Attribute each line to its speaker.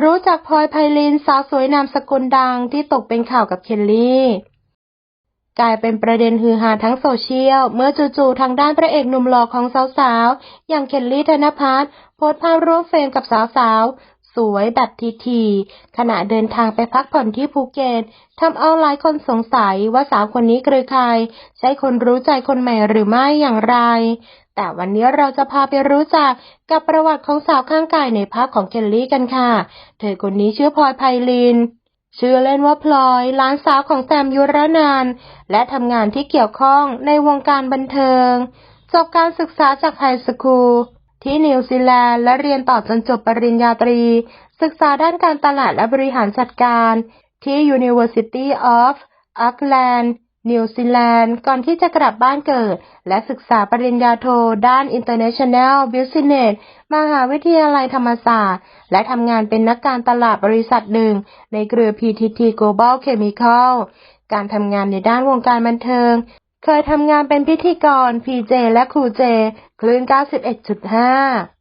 Speaker 1: รู้จักพลอยไพลินสาวสวยนามสกุลดังที่ตกเป็นข่าวกับเคลลี่ กลายเป็นประเด็นฮือฮาทั้งโซเชียล เมื่อจู่ๆทางด้านพระเอกหนุ่มหล่อของสาวๆ อย่างเคลลี่ธนพัฒน์โพสต์ภาพร่วมเฟรมกับสาวๆ สวยแบบทีๆขณะเดินทางไปพักผ่อนที่ภูเก็ตทำเอาหลายคนสงสัยว่าสาวคนนี้คือใคร ใช่คนรู้ใจคนใหม่หรือไม่อย่างไร แต่วันนี้เราจะพาไปรู้จักกับประวัติของสาวข้างกายในภาพของเคลลี่กันค่ะ เธอคนนี้ชื่อพลอยไพลินชื่อเล่นว่าพลอยหลานสาวของแซมยุรนันและทำงานที่เกี่ยวข้องในวงการบันเทิง จบการศึกษาจากไฮสคูล ที่นิวซีแลนด์และเรียนต่อจนจบปริญญาตรี ศึกษาด้านการตลาดและบริหารจัดการที่ University of Auckland นิวซีแลนด์ก่อนที่จะกลับบ้านเกิด และศึกษาปริญญาโทด้าน International Business มหาวิทยาลัยธรรมศาสตร์ และทำงานเป็นนักการตลาดบริษัทหนึ่ง ในเครือ PTT Global Chemical การทำงานในด้านวงการบันเทิง เคยทำงานเป็นพิธีกร PJ และครูเจ คลื่น 91.5